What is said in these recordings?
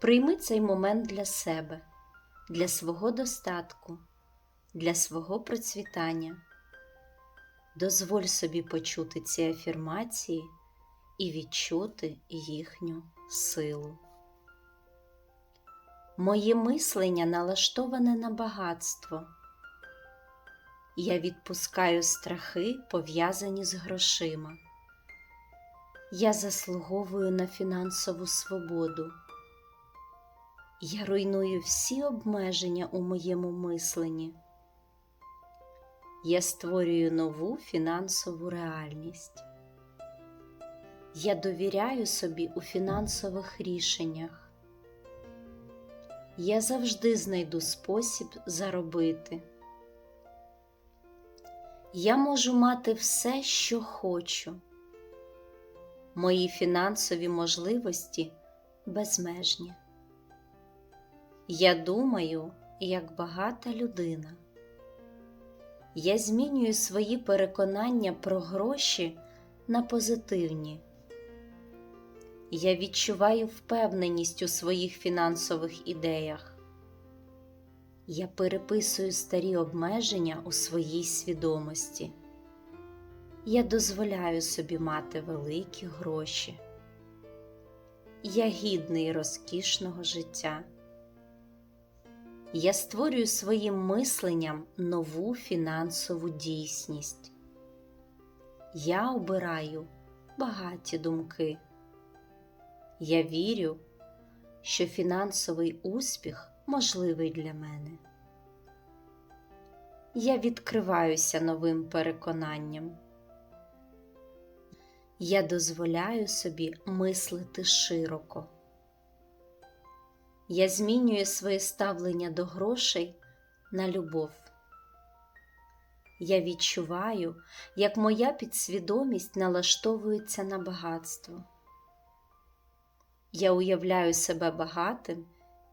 Прийми цей момент для себе, для свого достатку, для свого процвітання. Дозволь собі почути ці афірмації і відчути їхню силу. Моє мислення налаштоване на багатство. Я відпускаю страхи, пов'язані з грошима. Я заслуговую на фінансову свободу. Я руйную всі обмеження у моєму мисленні. Я створюю нову фінансову реальність. Я довіряю собі у фінансових рішеннях. Я завжди знайду спосіб заробити. Я можу мати все, що хочу. Мої фінансові можливості безмежні. Я думаю, як багата людина. Я змінюю свої переконання про гроші на позитивні. Я відчуваю впевненість у своїх фінансових ідеях. Я переписую старі обмеження у своїй свідомості. Я дозволяю собі мати великі гроші. Я гідний розкішного життя. Я створюю своїм мисленням нову фінансову дійсність. Я обираю багаті думки. Я вірю, що фінансовий успіх можливий для мене. Я відкриваюся новим переконанням. Я дозволяю собі мислити широко. Я змінюю своє ставлення до грошей на любов. Я відчуваю, як моя підсвідомість налаштовується на багатство. Я уявляю себе багатим,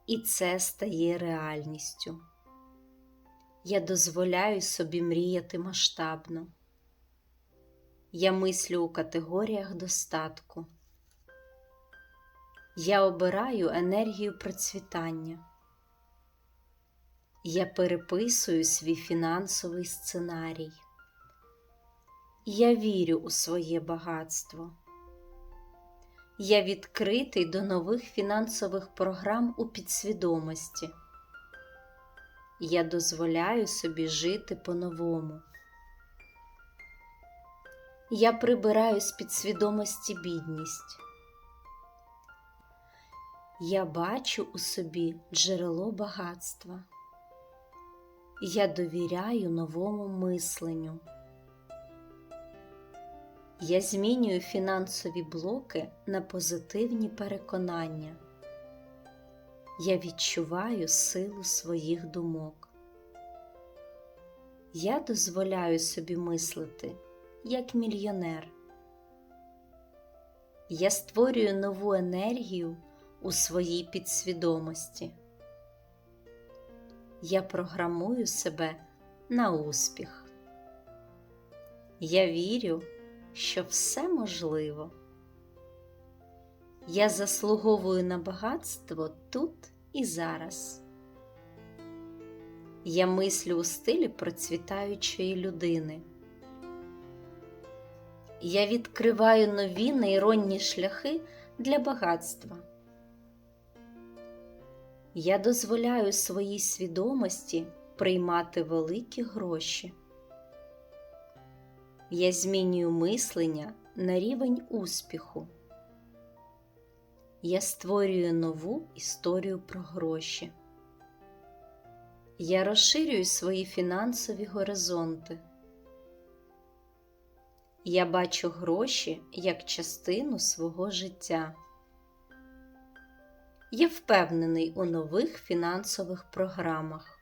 і це стає реальністю. Я дозволяю собі мріяти масштабно. Я мислю у категоріях достатку. Я обираю енергію процвітання. Я переписую свій фінансовий сценарій. Я вірю у своє багатство. Я відкритий до нових фінансових програм у підсвідомості. Я дозволяю собі жити по-новому. Я прибираю з підсвідомості бідність. Я бачу у собі джерело багатства. Я довіряю новому мисленню. Я змінюю фінансові блоки на позитивні переконання. Я відчуваю силу своїх думок. Я дозволяю собі мислити як мільйонер. Я створюю нову енергію у своїй підсвідомості. Я програмую себе на успіх. Я вірю, що все можливо. Я заслуговую на багатство тут і зараз. Я мислю у стилі процвітаючої людини. Я відкриваю нові нейронні шляхи для багатства. Я дозволяю своїй свідомості приймати великі гроші. Я змінюю мислення на рівень успіху. Я створюю нову історію про гроші. Я розширюю свої фінансові горизонти. Я бачу гроші як частину свого життя. Я впевнений у нових фінансових програмах.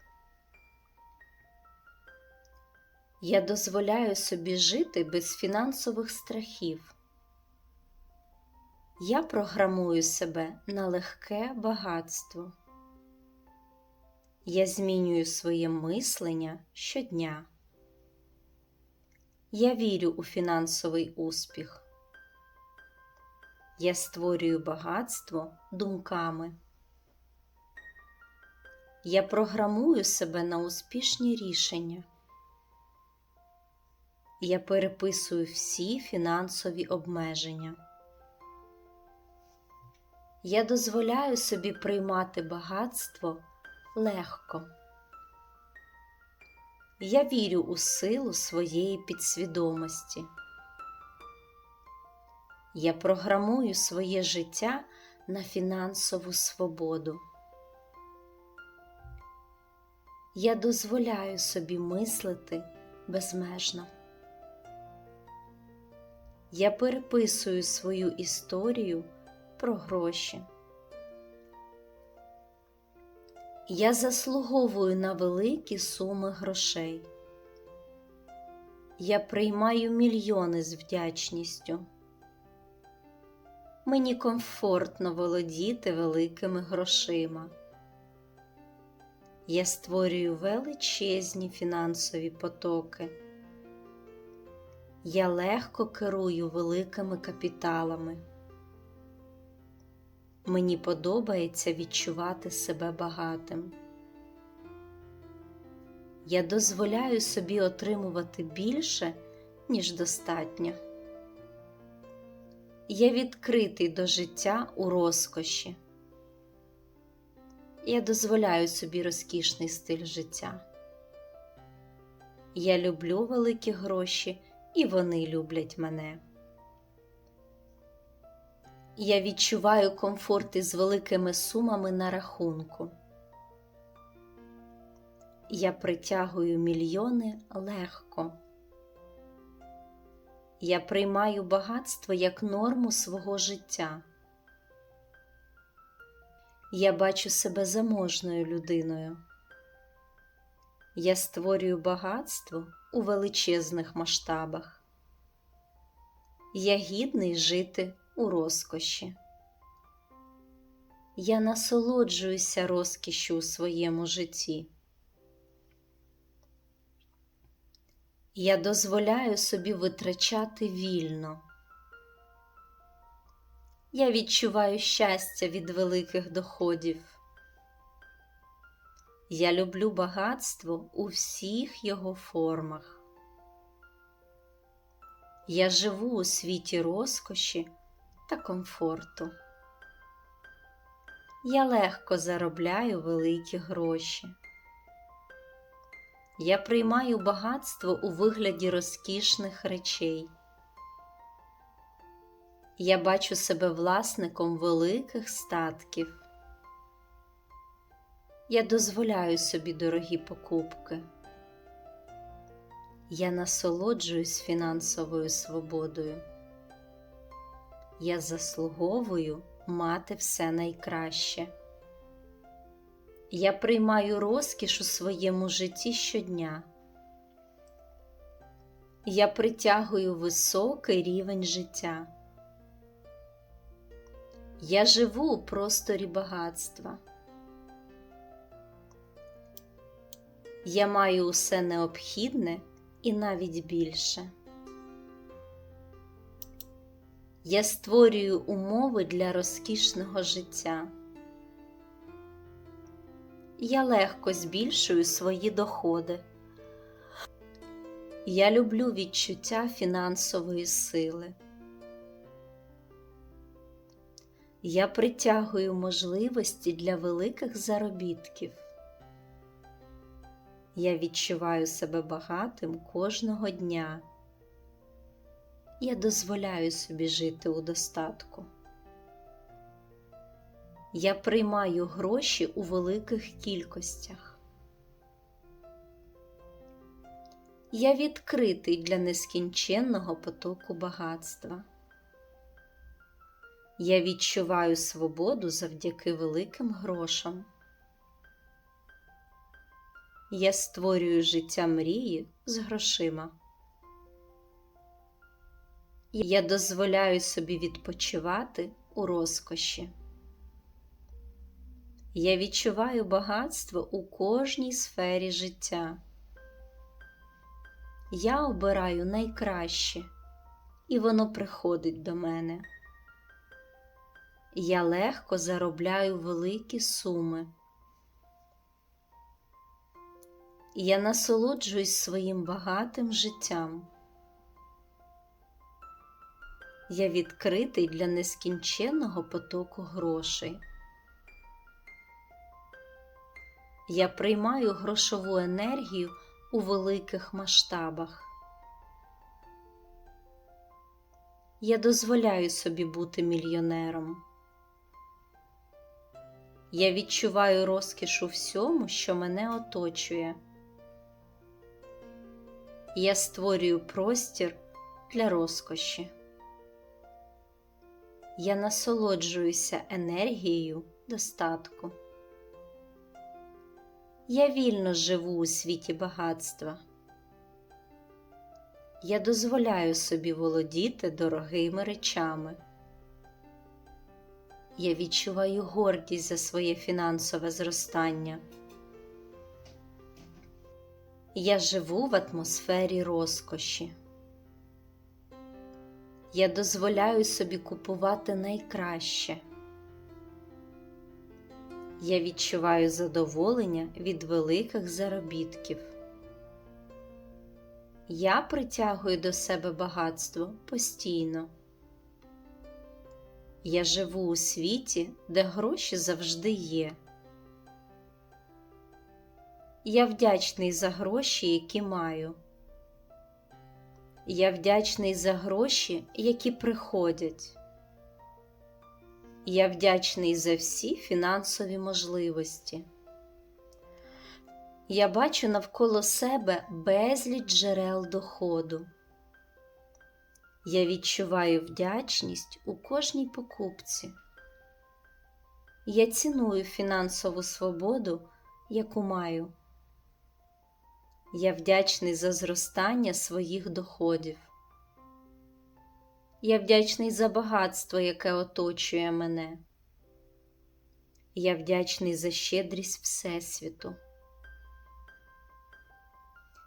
Я дозволяю собі жити без фінансових страхів. Я програмую себе на легке багатство. Я змінюю своє мислення щодня. Я вірю у фінансовий успіх. Я створюю багатство думками. Я програмую себе на успішні рішення. Я переписую всі фінансові обмеження. Я дозволяю собі приймати багатство легко. Я вірю у силу своєї підсвідомості. Я програмую своє життя на фінансову свободу. Я дозволяю собі мислити безмежно. Я переписую свою історію про гроші. Я заслуговую на великі суми грошей. Я приймаю мільйони з вдячністю. Мені комфортно володіти великими грошима. Я створюю величезні фінансові потоки. Я легко керую великими капіталами. Мені подобається відчувати себе багатим. Я дозволяю собі отримувати більше, ніж достатньо. Я відкритий до життя у розкоші. Я дозволяю собі розкішний стиль життя. Я люблю великі гроші, і вони люблять мене. Я відчуваю комфорт із великими сумами на рахунку. Я притягую мільйони легко. Я приймаю багатство як норму свого життя. Я бачу себе заможною людиною. Я створюю багатство у величезних масштабах. Я гідний жити у розкоші. Я насолоджуюся розкішю у своєму житті. Я дозволяю собі витрачати вільно. Я відчуваю щастя від великих доходів. Я люблю багатство у всіх його формах. Я живу у світі розкоші та комфорту. Я легко заробляю великі гроші. Я приймаю багатство у вигляді розкішних речей. Я бачу себе власником великих статків. Я дозволяю собі дорогі покупки. Я насолоджуюсь фінансовою свободою. Я заслуговую мати все найкраще. Я приймаю розкіш у своєму житті щодня. Я притягую високий рівень життя. Я живу у просторі багатства. Я маю усе необхідне і навіть більше. Я створюю умови для розкішного життя. Я легко збільшую свої доходи. Я люблю відчуття фінансової сили. Я притягую можливості для великих заробітків. Я відчуваю себе багатим кожного дня. Я дозволяю собі жити у достатку. Я приймаю гроші у великих кількостях. Я відкритий для нескінченного потоку багатства. Я відчуваю свободу завдяки великим грошам. Я створюю життя мрії з грошима. Я дозволяю собі відпочивати у розкоші. Я відчуваю багатство у кожній сфері життя. Я обираю найкраще, і воно приходить до мене. Я легко заробляю великі суми. Я насолоджуюсь своїм багатим життям. Я відкритий для нескінченного потоку грошей. Я приймаю грошову енергію у великих масштабах. Я дозволяю собі бути мільйонером. Я відчуваю розкіш у всьому, що мене оточує. Я створюю простір для розкоші. Я насолоджуюся енергією достатку. Я вільно живу у світі багатства. Я дозволяю собі володіти дорогими речами. Я відчуваю гордість за своє фінансове зростання. Я живу в атмосфері розкоші. Я дозволяю собі купувати найкраще. Я відчуваю задоволення від великих заробітків. Я притягую до себе багатство постійно. Я живу у світі, де гроші завжди є. Я вдячний за гроші, які маю. Я вдячний за гроші, які приходять. Я вдячний за всі фінансові можливості. Я бачу навколо себе безліч джерел доходу. Я відчуваю вдячність у кожній покупці. Я ціную фінансову свободу, яку маю. Я вдячний за зростання своїх доходів. Я вдячний за багатство, яке оточує мене. Я вдячний за щедрість Всесвіту.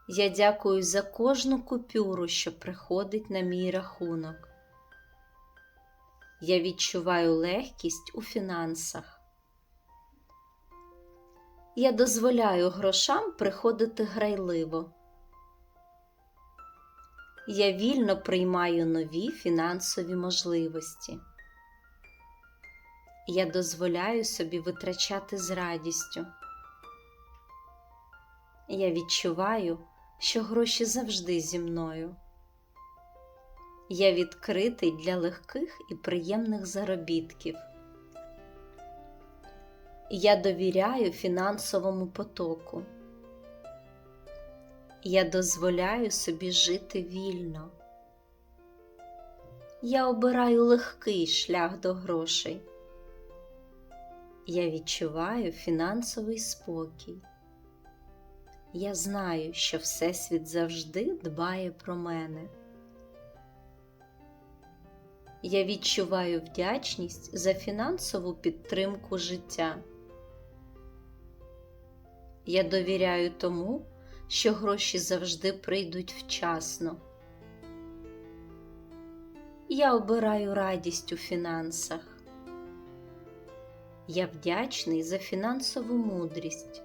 Я дякую за кожну купюру, що приходить на мій рахунок. Я відчуваю легкість у фінансах. Я дозволяю грошам приходити грайливо. Я вільно приймаю нові фінансові можливості. Я дозволяю собі витрачати з радістю. Я відчуваю, що гроші завжди зі мною. Я відкритий для легких і приємних заробітків. Я довіряю фінансовому потоку. Я дозволяю собі жити вільно. Я обираю легкий шлях до грошей. Я відчуваю фінансовий спокій. Я знаю, що Всесвіт завжди дбає про мене. Я відчуваю вдячність за фінансову підтримку життя. Я довіряю тому, що гроші завжди прийдуть вчасно. Я обираю радість у фінансах. Я вдячний за фінансову мудрість.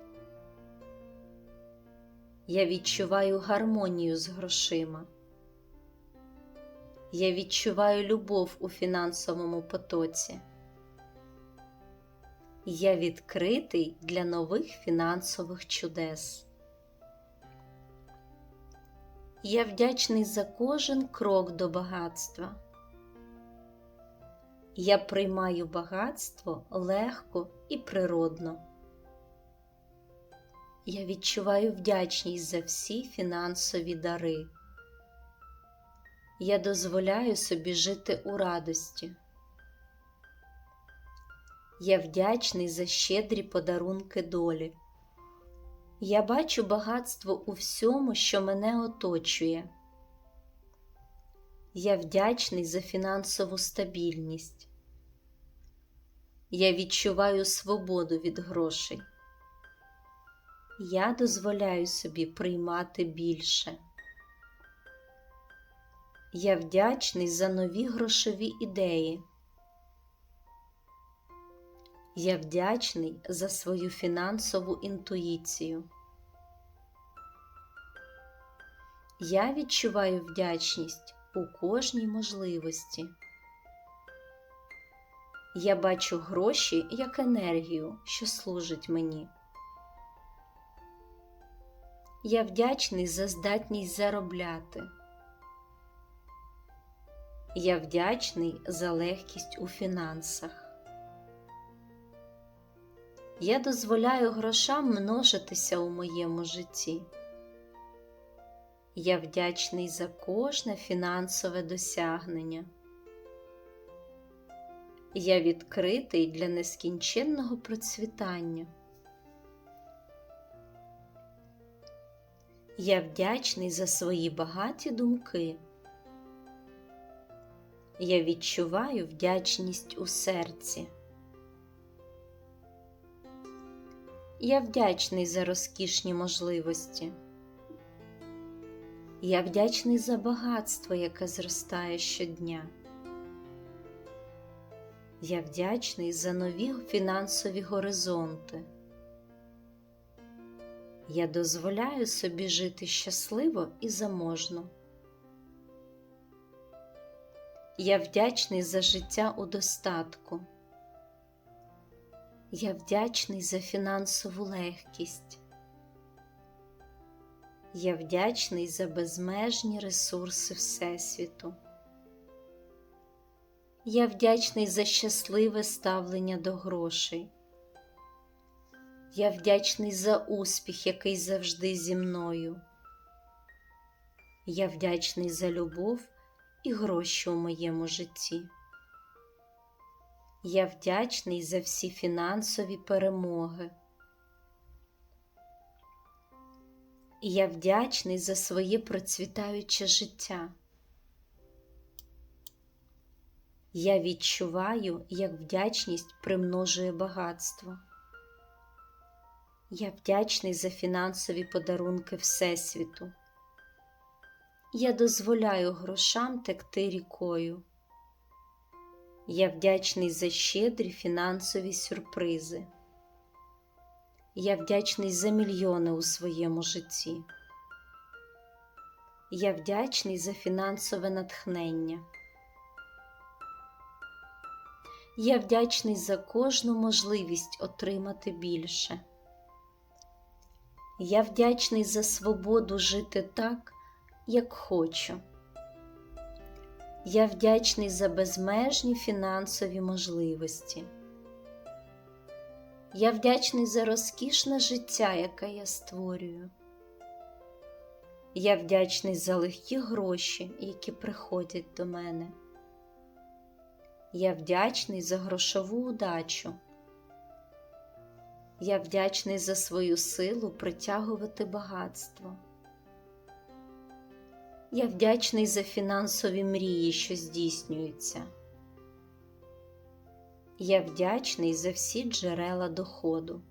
Я відчуваю гармонію з грошима. Я відчуваю любов у фінансовому потоці. Я відкритий для нових фінансових чудес. Я вдячний за кожен крок до багатства. Я приймаю багатство легко і природно. Я відчуваю вдячність за всі фінансові дари. Я дозволяю собі жити у радості. Я вдячний за щедрі подарунки долі. Я бачу багатство у всьому, що мене оточує. Я вдячний за фінансову стабільність. Я відчуваю свободу від грошей. Я дозволяю собі приймати більше. Я вдячний за нові грошові ідеї. Я вдячний за свою фінансову інтуїцію. Я відчуваю вдячність у кожній можливості. Я бачу гроші як енергію, що служить мені. Я вдячний за здатність заробляти. Я вдячний за легкість у фінансах. Я дозволяю грошам множитися у моєму житті. Я вдячний за кожне фінансове досягнення. Я відкритий для нескінченного процвітання. Я вдячний за свої багаті думки. Я відчуваю вдячність у серці. Я вдячний за розкішні можливості. Я вдячний за багатство, яке зростає щодня. Я вдячний за нові фінансові горизонти. Я дозволяю собі жити щасливо і заможно. Я вдячний за життя у достатку. Я вдячний за фінансову легкість. Я вдячний за безмежні ресурси Всесвіту. Я вдячний за щасливе ставлення до грошей. Я вдячний за успіх, який завжди зі мною. Я вдячний за любов і гроші у моєму житті. Я вдячний за всі фінансові перемоги. Я вдячний за своє процвітаюче життя. Я відчуваю, як вдячність примножує багатство. Я вдячний за фінансові подарунки Всесвіту. Я дозволяю грошам текти рікою. Я вдячний за щедрі фінансові сюрпризи. Я вдячний за мільйони у своєму житті. Я вдячний за фінансове натхнення. Я вдячний за кожну можливість отримати більше. Я вдячний за свободу жити так, як хочу. Я вдячний за безмежні фінансові можливості. Я вдячний за розкішне життя, яке я створюю. Я вдячний за легкі гроші, які приходять до мене. Я вдячний за грошову удачу. Я вдячний за свою силу притягувати багатство. Я вдячний за фінансові мрії, що здійснюються. Я вдячний за всі джерела доходу.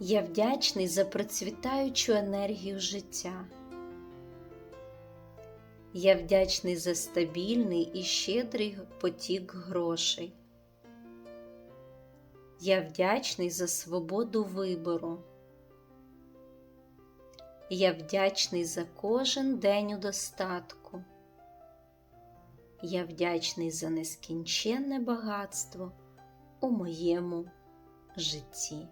Я вдячний за процвітаючу енергію життя. Я вдячний за стабільний і щедрий потік грошей. Я вдячний за свободу вибору. Я вдячний за кожен день у достатку. Я вдячний за нескінченне багатство у моєму житті.